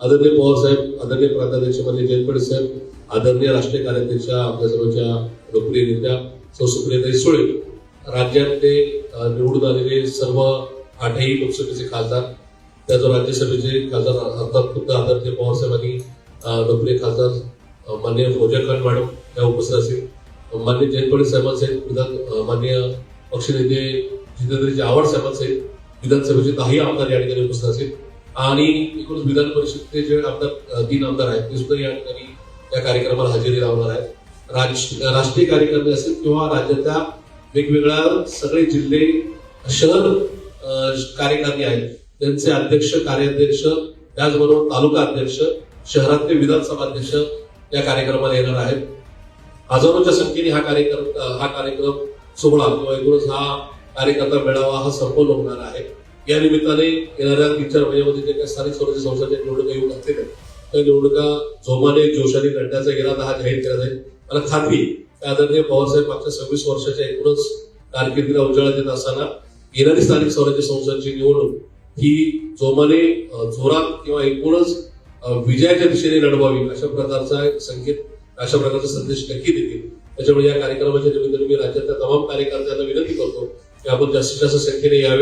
आदरणीय पवार साहेब आदरणीय प्रांताध्यक्ष म्हणजे जयंत साहेब आदरणीय राष्ट्रीय कार्याध्यक्ष आपल्या सर्वांच्या लोकप्रिय नेत्या सौ सुप्रियाताई सुळे राज्यातले निवडून आलेले सर्व आठही लोकसभेचे खासदार त्याच राज्यसभेचे खासदार अर्थात खुद्द आदरणीय पवार साहेबांनी लोकप्रिय खासदार माननीय फौजा खान मॅडम या उपस्थित असेल मान्य जयंत पाटील साहेबांसहित विधान माननीय मान्य पक्षनेते जितेंद्रजी आव्हाड साहेबांसहित विधानसभेचे दहाही आमदार या ठिकाणी उपस्थित असेल आणि एकूण विधान परिषदेचे जे आमदार तीन आमदार आहेत ते सुद्धा या ठिकाणी या कार्यक्रमाला हजेरी लावणार आहेत. राज- राष्ट्रीय कार्यक्रम असेल किंवा राज्याच्या वेगवेगळ्या सगळे जिल्हे शहर अ, कार्यकारिणी आहेत. त्यांचे अध्यक्ष कार्याध्यक्ष त्याचबरोबर तालुका अध्यक्ष शहरातले विधानसभा अध्यक्ष या कार्यक्रमाला येणार आहेत. हजारोच्या संख्येने हा कार्यक्रम हा कार्यक्रम सोहळा किंवा एकूणच हा कार्यकर्ता मेळावा हा संपन्न होणार आहे. या निमित्ताने येणाऱ्या तीन चार महिन्यामध्ये जे काही स्थानिक स्वराज्य संस्थांच्या निवडणुका येऊ असतील त्या निवडणुका जोमाने जोशाने लढण्याचा इरादा हा जाहीर केला जाईल. मला खात्री आदरणीय पवारसाहेब मागच्या सव्वीस वर्षाच्या एकूणच कारकिर्दीला उजाळा देत असताना येणारी स्थानिक स्वराज्य संस्थांची निवडणूक ही जोमाने जोरात किंवा एकूणच विजयाच्या दिशेने लढवावी अशा प्रकारचा संकेत अशा प्रकारचा संदेश नक्की देतील. त्याच्यामुळे या कार्यक्रमाच्या निमित्ताने मी राज्यातल्या तमाम कार्यकर्त्यांना विनंती करतो की आपण जास्तीत जास्त संख्येने यावे.